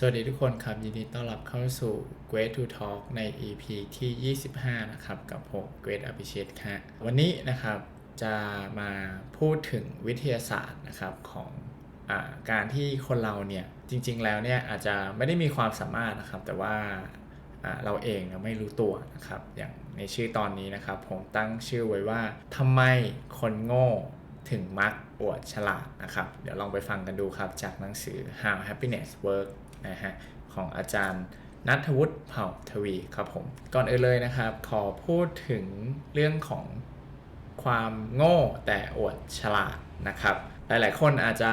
สวัสดีทุกคนครับ ยินดีต้อนรับเข้าสู่ Great to Talk ใน EP ที่ 25 นะครับกับผม Great a p p r e c i a t e ค่ะวันนี้นะครับจะมาพูดถึงวิทยาศาสตร์นะครับของอาการที่คนเราเนี่ยจริง ๆ แล้วเนี่ยอาจจะไม่ได้มีความสามารถนะครับ แต่ว่าอ่าเราเองเนี่ยไม่รู้ตัวนะครับ อย่างในชื่อตอนนี้นะครับ ผมตั้งชื่อไว้ว่าทำไมคนโง่ ถึงมักอวดฉลาดนะครับ เดี๋ยวลองไปฟังกันดูครับจากหนังสือ How Happiness Work นะฮะของอาจารย์นัทวุฒิเผ่าทวีครับผม ก่อนอื่นเลยนะครับ ขอพูดถึงเรื่องของความโง่แต่อวดฉลาดนะครับ หลายๆ คนอาจจะ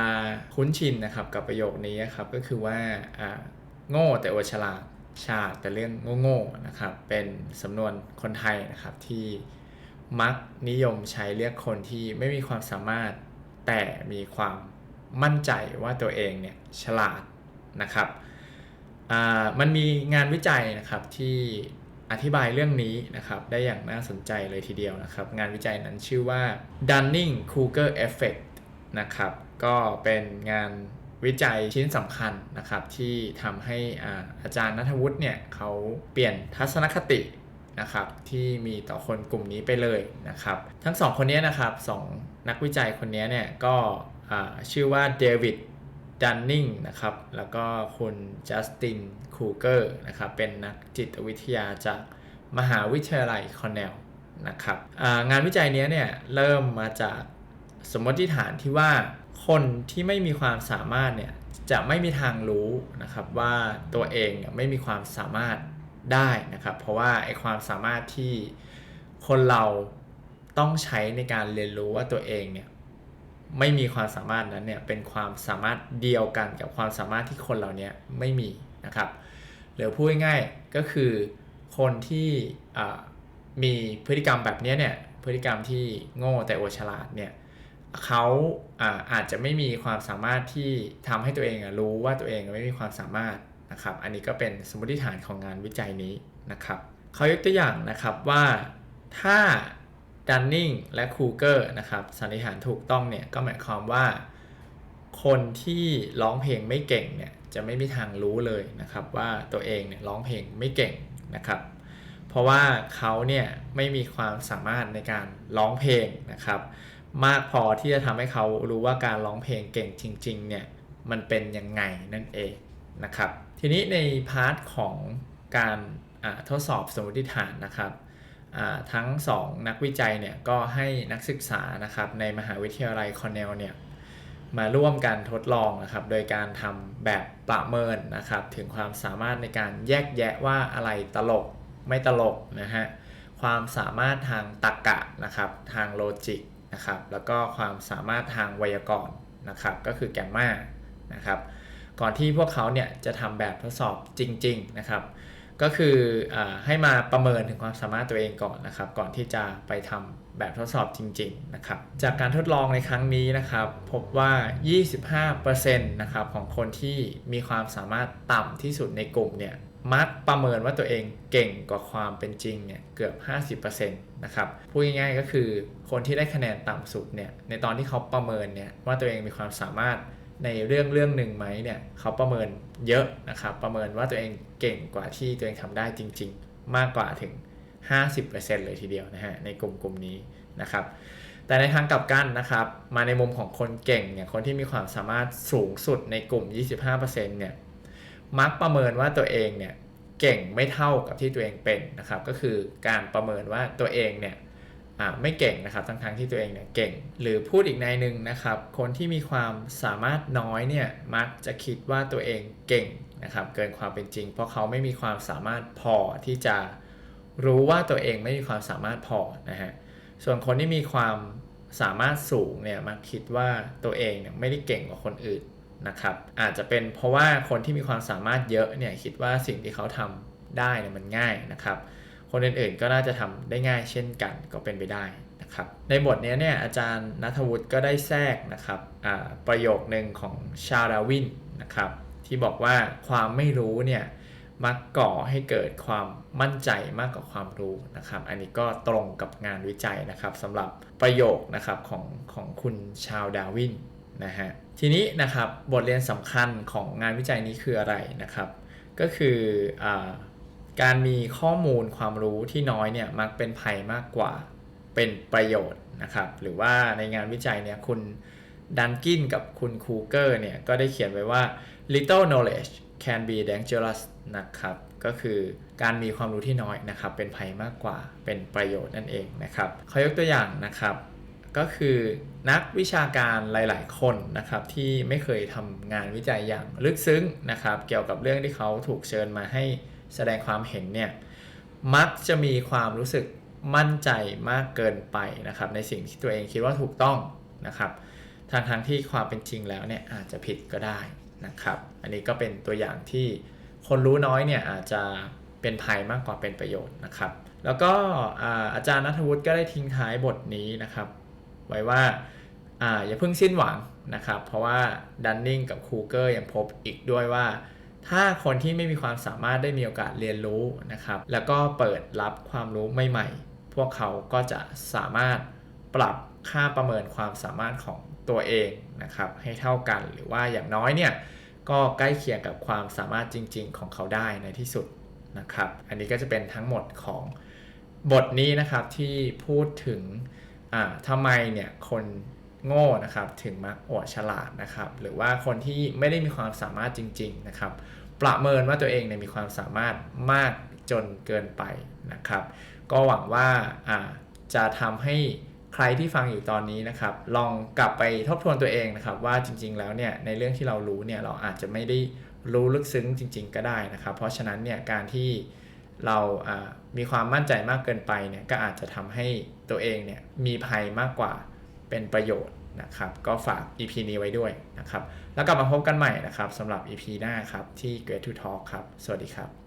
คุ้นชินนะครับกับประโยคนี้ครับก็คือว่าอ่าโง่แต่อวดฉลาดฉลาดแต่เรื่องโง่ๆนะครับเป็นสำนวนคนไทยนะครับที่ มักนิยมใช้เรียกคนที่ไม่มีความสามารถ แต่มีความมั่นใจว่าตัวเองเนี่ยฉลาดนะครับอ่ามันมีงานวิจัยนะครับที่อธิบายเรื่องนี้นะครับได้อย่างน่าสนใจเลยทีเดียวนะครับ งานวิจัยนั้นชื่อว่า Dunning-Kruger Effect นะครับก็เป็นงานวิจัยชิ้นสำคัญนะครับที่ทำให้อาอาจารย์นัทวุฒิเนี่ยเขาเปลี่ยนทัศนคติ นะครับที่มีต่อคนกลุ่มนี้ไปเลยนะครับทั้งสองคนนี้นะครับสองนักวิจัยคนนี้เนี่ยก็ชื่อว่าเดวิดดันนิงนะครับแล้วก็คุณจัสตินคูเกอร์นะครับเป็นนักจิตวิทยาจากมหาวิทยาลัยคอนเนลนะครับงานวิจัยนี้เนี่ยเริ่มมาจากสมมติฐานที่ว่าคนที่ไม่มีความสามารถเนี่ยจะไม่มีทางรู้นะครับว่าตัวเองไม่มีความสามารถ ได้นะครับ เพราะว่าไอความสามารถที่คนเราต้องใช้ในการเรียนรู้ว่าตัวเองเนี่ยไม่มีความสามารถนั้นเนี่ยเป็นความสามารถเดียวกันกับความสามารถที่คนเราเนี่ยไม่มีนะครับหรือพูดง่ายๆก็คือคนที่มีพฤติกรรมแบบนี้เนี่ยพฤติกรรมที่โง่แต่อฉลาดเนี่ยเขาอาอาจจะไม่มีความสามารถที่ทำให้ตัวเองอรู้ว่าตัวเองไม่มีความสามารถ นะครับ อันนี้ก็เป็นสมมติฐานของงานวิจัยนี้นะครับเขายกตัวอย่างนะครับว่าถ้าดันนิงและคูเกอร์นะครับสันนิษฐานถูกต้องเนี่ยก็หมายความว่า คนที่ร้องเพลงไม่เก่งเนี่ยจะไม่มีทางรู้เลยนะครับว่าตัวเองเนี่ยร้องเพลงไม่เก่งนะครับ เพราะว่าเขาเนี่ยไม่มีความสามารถในการร้องเพลงนะครับ มากพอที่จะทำให้เขารู้ว่าการร้องเพลงเก่งจริงๆเนี่ยมันเป็นยังไงนั่นเองนะครับ ทีนี้ในพาร์ทของการทดสอบสมมติฐานนะครับทั้ง 2 นักวิจัยเนี่ยก็ให้นักศึกษานะครับในมหาวิทยาลัยคอนเนลเนี่ยมาร่วมกันทดลองนะครับโดยการทำแบบประเมินนะครับถึงความสามารถในการแยกแยะว่าอะไรตลกไม่ตลกนะฮะความสามารถทางตรรกะนะครับทางโลจิกนะครับแล้วก็ความสามารถทางไวยากรณ์นะครับก็คือแกมมานะครับ ก่อนที่พวกเขาเนี่ยจะทำแบบทดสอบจริง ๆ นะครับ ก็คืออให้มาประเมินถึงความสามารถตัวเองก่อนนะครับ ก่อนที่จะไปทำแบบทดสอบจริง ๆ นะครับ จากการทดลองในครั้งนี้นะครับ พบว่า 25%นะครับของคนที่มีความสามารถต่ำที่สุดในกลุ่มเนี่ยมักประเมินว่าตัวเองเก่งกว่าความเป็นจริงเนี่ยเกือบ 50%นะครับพูดง่ายๆก็คือคนที่ได้คะแนนต่ำสุดเนี่ยในตอนที่เขาประเมินเนี่ยว่าตัวเองมีความสามารถ ในเรื่องเรื่องหนึ่งไหมเนี่ยเขาประเมินเยอะนะครับ ประเมินว่าตัวเองเก่งกว่าที่ตัวเองทำได้จริง ๆ มากกว่าถึง 50%เลยทีเดียวนะฮะในกลุ่มกลุ่มนี้นะครับ แต่ในทางกลับกันนะครับ มาในมุมของคนเก่งเนี่ยคนที่มีความสามารถสูงสุดในกลุ่ม 25%เนี่ยมักประเมินว่าตัวเองเนี่ยเก่งไม่เท่ากับที่ตัวเองเป็นนะครับ ก็คือการประเมินว่าตัวเองเนี่ย ไม่เก่งนะครับทั้งทั้งที่ตัวเองเนี่ยเก่ง หรือพูดอีกในหนึ่งนะครับ คนที่มีความสามารถน้อยเนี่ยมักจะคิดว่าตัวเองเก่งนะครับเกินความเป็นจริง เพราะเขาไม่มีความสามารถพอที่จะรู้ว่าตัวเองไม่มีความสามารถพอนะฮะส่วนคนที่มีความสามารถสูงเนี่ยมักคิดว่าตัวเองเนี่ยไม่ได้เก่งกว่าคนอื่นนะครับอาจจะเป็นเพราะว่าคนที่มีความสามารถเยอะเนี่ยคิดว่าสิ่งที่เขาทำได้เนี่ยมันง่ายนะครับ คนอื่นๆก็น่าจะทำได้ง่ายเช่นกันก็เป็นไปได้นะครับในบทนี้เนี่ยอาจารย์นัทวุฒิก็ได้แทรกนะครับประโยคหนึ่งของชาดาวินนะครับที่บอกว่าความไม่รู้เนี่ยมักก่อให้เกิดความมั่นใจมากกว่าความรู้นะครับ อันนี้ก็ตรงกับงานวิจัยนะครับสำหรับประโยคนะครับของของคุณชาวดาวินนะฮะทีนี้นะครับบทเรียนสำคัญของงานวิจัยนี้คืออะไรนะครับ ก็คืออ การมีข้อมูลความรู้ที่น้อยเนี่ยมักเป็นภัยมากกว่าเป็นประโยชน์นะครับ หรือว่าในงานวิจัยเนี่ยคุณดันกินกับคุณคูเกอร์เนี่ยก็ได้เขียนไว้ว่า little knowledge can be dangerous นะครับก็คือการมีความรู้ที่น้อยนะครับ เป็นภัยมากกว่าเป็นประโยชน์นั่นเองนะครับเขายกตัวอย่างนะครับ ก็คือนักวิชาการหลาย ๆ คนนะครับ ที่ไม่เคยทำงานวิจัยอย่างลึกซึ้งนะครับ เกี่ยวกับเรื่องที่เขาถูกเชิญมาให้ แสดงความเห็นเนี่ยมักจะมีความรู้สึกมั่นใจมากเกินไปนะครับ ในสิ่งที่ตัวเองคิดว่าถูกต้องนะครับทางทางที่ความเป็นจริงแล้วเนี่ยอาจจะผิดก็ได้นะครับ อันนี้ก็เป็นตัวอย่างที่คนรู้น้อยเนี่ยอาจจะเป็นภัยมากกว่าเป็นประโยชน์นะครับ แล้วก็อาอาจารย์นัทวุฒิก็ได้ทิ้งท้ายบทนี้นะครับ ไว้ว่าออย่าเพิ่งสิ้นหวังนะครับ เพราะว่าดันนิงกับคูเกอร์ยังพบอีกด้วยว่า ถ้าคนที่ไม่มีความสามารถได้มีโอกาสเรียนรู้นะครับ แล้วก็เปิดรับความรู้ใหม่ๆ พวกเขาก็จะสามารถปรับค่าประเมินความสามารถของตัวเองนะครับ ให้เท่ากันหรือว่าอย่างน้อยเนี่ยก็ใกล้เคียงกับความสามารถจริง ๆ ของเขาได้ในที่สุดนะครับ อันนี้ก็จะเป็นทั้งหมดของบทนี้นะครับที่พูดถึงอ่าทำไมเนี่ยคน โง่นะครับถึงมักอวดฉลาดนะครับหรือว่าคนที่ไม่ได้มีความสามารถจริง ๆนะครับ ประเมินว่าตัวเองเนี่ยมีความสามารถมากจนเกินไปนะครับ ก็หวังว่าจะทำให้ใครที่ฟังอยู่ตอนนี้นะครับ ลองกลับไปทบทวนตัวเองนะครับ ว่าจริง ๆ แล้วเนี่ยในเรื่องที่เรารู้เนี่ยเราอาจจะไม่ได้รู้ลึกซึ้งจริง ๆ ก็ได้นะครับ เพราะฉะนั้นเนี่ยการที่เราอ่ามีความมั่นใจมากเกินไปเนี่ยก็อาจจะทำให้ตัวเองเนี่ยมีภัยมากกว่า เป็นประโยชน์นะครับ ก็ฝาก EP นี้ไว้ด้วยนะครับ แล้วกลับมาพบกันใหม่นะครับสำหรับ EP หน้าครับที่ Great to Talk ครับ สวัสดีครับ